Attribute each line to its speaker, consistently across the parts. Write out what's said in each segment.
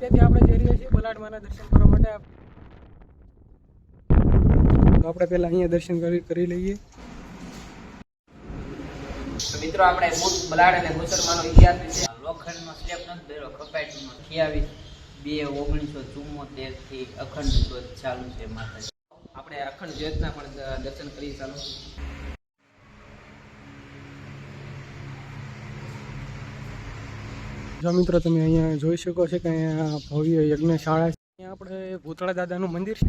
Speaker 1: ત્યાંથી આપણે જઈ રહ્યા છીએ બલાડમાના દર્શન કરવા માટે. આપણે પહેલા અહીંયા દર્શન કરી લઈએ.
Speaker 2: મિત્રો, આપણે બલાડ અને મુસલમાનો ઇતિહાસ વિશે
Speaker 3: લોખંડનો સ્લેબ નથી બેરો કપાટીનો અઠ્યાવીસ બે ઓગણીસો ચુમ્મોતેરથી અખંડ જ્યોત ચાલુ છે માતાજી.
Speaker 2: આપણે અખંડ જ્યોતના પણ દર્શન કરી ચાલો.
Speaker 1: જો મિત્રો, તમે અહીંયા જોઈ શકો છો કે અહીંયા ભવ્ય યજ્ઞશાળા છે. અહીંયા આપણે ભૂતળા દાદાનું મંદિર છે.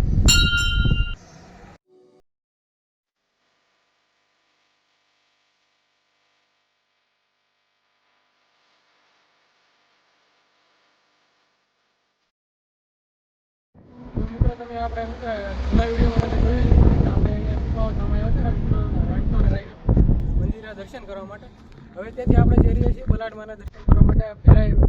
Speaker 1: દર્શન કરવા માટે. હવે ત્યાંથી આપણે જઈ રહ્યા છીએ બલાડમાના દર્શન કરવા માટે પહેલાં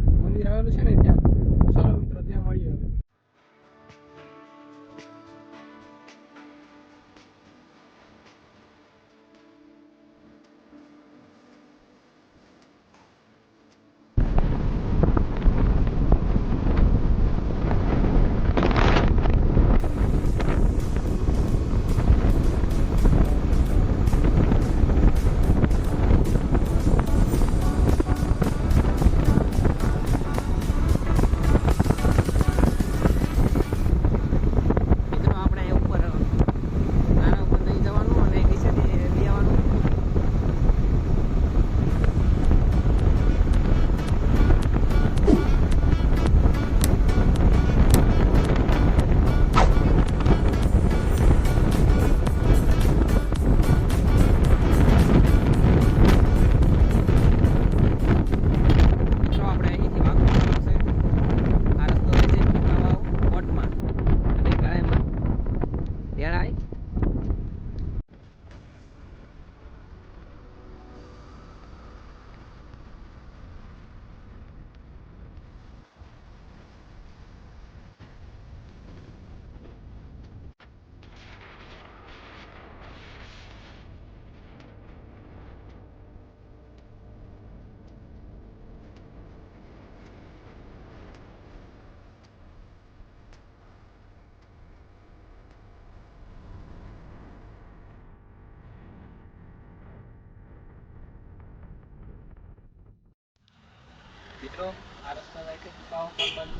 Speaker 1: મિત્રો
Speaker 2: આ રસ્તો જાય છે કુકાવ કોટ બાજુ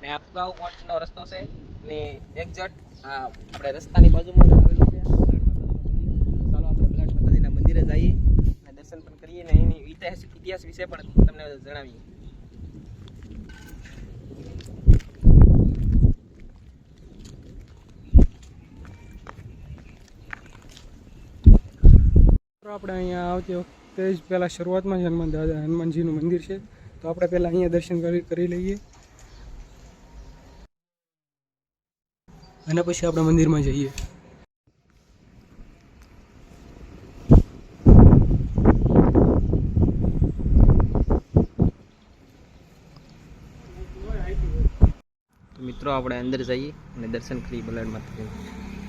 Speaker 2: ને આ કુકાવ કોટનો રસ્તો છે. ને એક્ઝેક્ટ આ આપણે રસ્તાની બાજુમાં આવેલું છે. ચાલો આપણે બલાટ માતાજીના મંદિરે જઈએ અને દર્શન પણ કરીએ ને એની ઇતિહાસ ઇતિહાસ વિશે પણ તમને જણાવીએ.
Speaker 1: આપણે અહીંયા આવતી વખતે જ પહેલાં શરૂઆતમાં જ હનુમાન દાદા, હનુમાનજીનું મંદિર છે. તો આપણે પહેલાં અહીંયા દર્શન કરી કરી લઈએ. અને પછી આપણે મંદિરમાં જઈએ.
Speaker 2: મિત્રો, આપણે અંદર જઈએ અને દર્શન કરીએ બલાડ માતાજી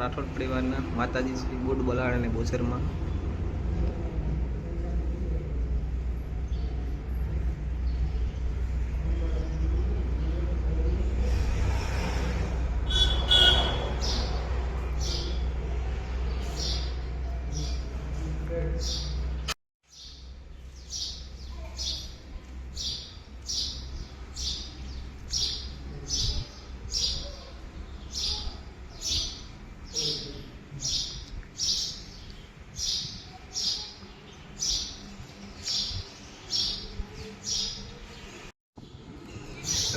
Speaker 2: રાઠોડ પરિવારના માતાજી શ્રી બુડ બલાડ અને બોસરમાં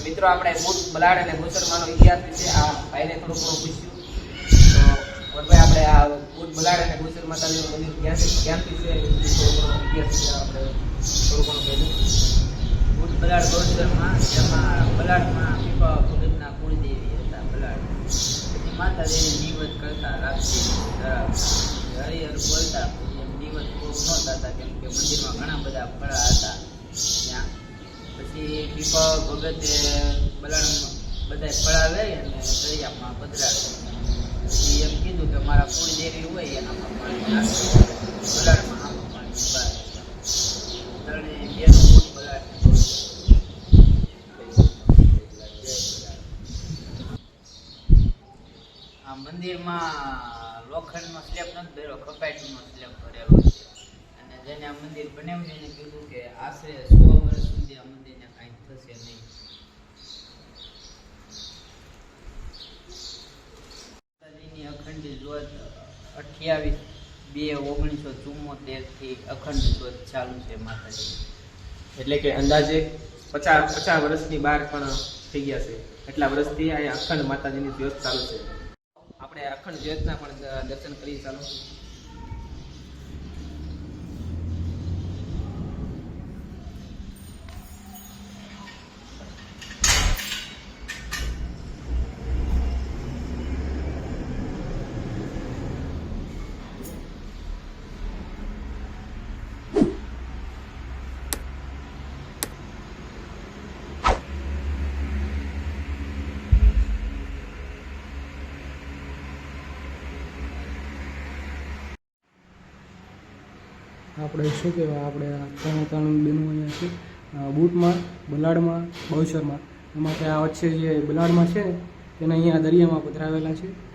Speaker 2: મિત્રો, આપણે બુટ બલાડ અને મુસલમાનો ઇતિહાસ વિશે આ ભાઈને થોડું ઘણું પૂછ્યું. તો ભાઈ આપણે આ બુટ બલાડ અને મુસલ માતાજીનું મંદિર ક્યાંથી છે? થોડું ઘણું ઇતિહાસ આપણે થોડું ઘણું કહેલું
Speaker 3: ભૂત બલાડ ગોળસરમાં જેમાં બલાડમાં પીપા ભગતના કુળદેવી હતા બલાડ પછી માતાજીને નિવત કરતા રાખતી હરિહર બોલતા નિવત ખૂબ નહોતા હતા કેમ કે મંદિરમાં ઘણા બધા ફળા હતા ત્યાં. પછી પીપા ભગતે બલાડમાં બધા લઈ અને દરિયામાં પધરાવે. પછી એમ કીધું કે મારા કુળદેવી હોય એનામાં પાણી નાખે બલાડમાં આમાં પાણી બહાર આ મંદિરમાં લોખંડનો સ્લેબ નથી ભર્યો કપાટીનો સ્લેબ કરેલો છે. અને જેને આ મંદિર બનાવ્યું એને કીધું કે આશરે સો વર્ષ સુધી આ મંદિરને કાંઈ થશે નહીં માતાજીની અખંડ જ્યોત અઠ્યાવીસ બે ઓગણીસો ચુમ્મોતેરથી અખંડ શોધ ચાલુ છે માતાજી.
Speaker 2: એટલે કે અંદાજે પચાસ પચાસ વર્ષની બહાર પણ થઈ ગયા છે. એટલા વર્ષથી અહીંયા અખંડ માતાજીની જ્યોત ચાલુ છે. આપણે અખંડ જ્યોતના પણ દર્શન દર્શન ચાલુ ચાલો.
Speaker 1: આપણે શું કહેવાય, આપણે ત્રણ ત્રણ બેનો અહીંયા છે. બૂટમાં, બલાડમાં, બહુચરમાં. એમાં આ વચ્ચે જે બલાડમાં છે, તેને અહીંયા દરિયામાં પધરાવેલા છે.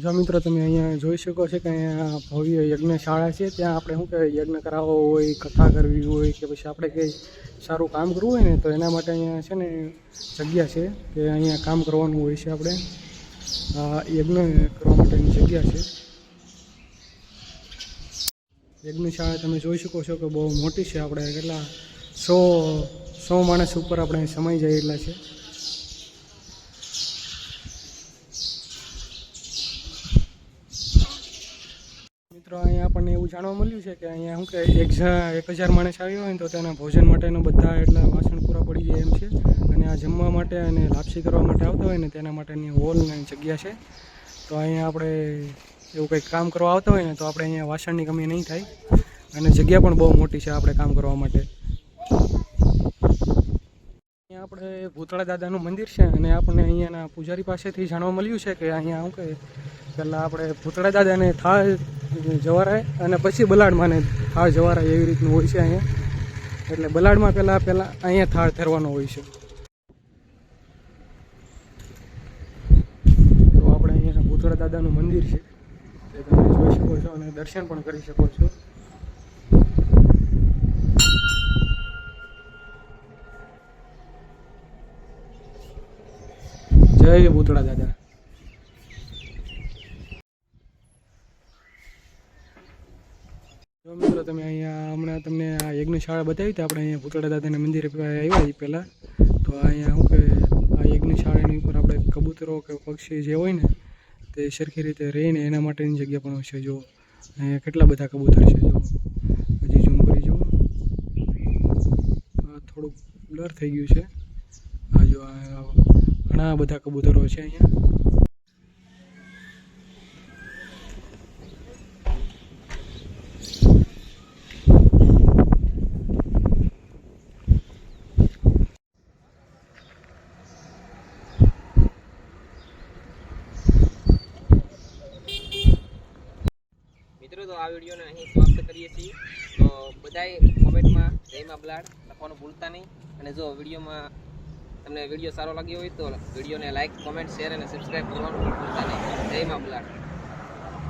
Speaker 1: જો મિત્રો તમે અહીંયા જોઈ શકો છો કે અહીંયા ભવ્ય યજ્ઞશાળા છે. ત્યાં આપણે શું કહેવાય, યજ્ઞ કરાવવો હોય, કથા કરવી હોય કે પછી આપણે કંઈ સારું કામ કરવું હોય ને, તો એના માટે અહીંયા છે ને જગ્યા છે કે અહીંયા કામ કરવાનું હોય છે આપણે. યજ્ઞ કરવા માટેની જગ્યા છે. યજ્ઞશાળા તમે જોઈ શકો છો કે બહુ મોટી છે. આપણે કેટલા સો સો માણસ ઉપર આપણે સમય જાય એટલા છે મિત્રો અહીંયા આપણને એવું જાણવા મળ્યું છે કે અહીંયા શું કે એક એક હજાર માણસ આવ્યો હોય તો તેના ભોજન માટેનું બધા એટલા વાસણ પૂરા પડી જાય એમ છે. અને આ જમવા માટે અને લાપસી કરવા માટે આવતા હોય ને તેના માટેની હોલ ને જગ્યા છે. તો અહીંયા આપણે એવું કંઈક કામ કરવા આવતા હોય ને તો આપણે અહીંયા વાસણની કમી નહીં થાય. અને જગ્યા પણ બહુ મોટી છે આપણે કામ કરવા માટે. અહીંયા આપણે ભૂતળા દાદાનું મંદિર છે અને આપણને અહીંયાના પૂજારી પાસેથી જાણવા મળ્યું છે કે અહીંયા શું કહે, પહેલાં આપણે ભૂતળા દાદાને થાળ જવારાય અને પછી બલાડમાંને થાળ જવારાય એવી રીતનું હોય છે અહીંયા. એટલે બલાડમાં પહેલાં પહેલાં અહીંયા થાળ ધરવાનો હોય છે. તો આપણે અહીંયા ભૂતળા દાદાનું મંદિર છે. તે તમે જોઈ શકો છો અને દર્શન પણ કરી શકો છો. જય ભૂતળા દાદા. જો મિત્રો, તમે અહીંયા હમણાં તમને આ યજ્ઞશાળા બતાવી હતી. આપણે અહીંયા ભૂતળા દાદાના મંદિરે આવ્યા છીએ પહેલાં. તો અહીંયા શું કે, આ યજ્ઞશાળાની ઉપર આપણે કબૂતરો કે પક્ષી જે હોય ને, તે સરખી રીતે રહીને એના માટેની જગ્યા પણ છે. જો અહીંયા કેટલા બધા કબૂતર છે, જો. હજી ઝૂમ કરી જુઓ. થોડુંક બ્લર થઈ ગયું છે. આ જો ઘણા બધા કબૂતરો છે અહીંયા.
Speaker 2: આ વિડીયોને અહીં સમાપ્ત કરીએ છીએ. તો બધાએ કોમેન્ટમાં જયમાં જય બ્લાડ લખવાનું ભૂલતા નહીં. અને જો વિડીયોમાં તમને વીડિયો સારો લાગ્યો હોય તો વિડીયોને લાઈક, કોમેન્ટ, શેર અને સબસ્ક્રાઈબ કરવાનું ભૂલતા નહીં. જયમાં બ્લાડ.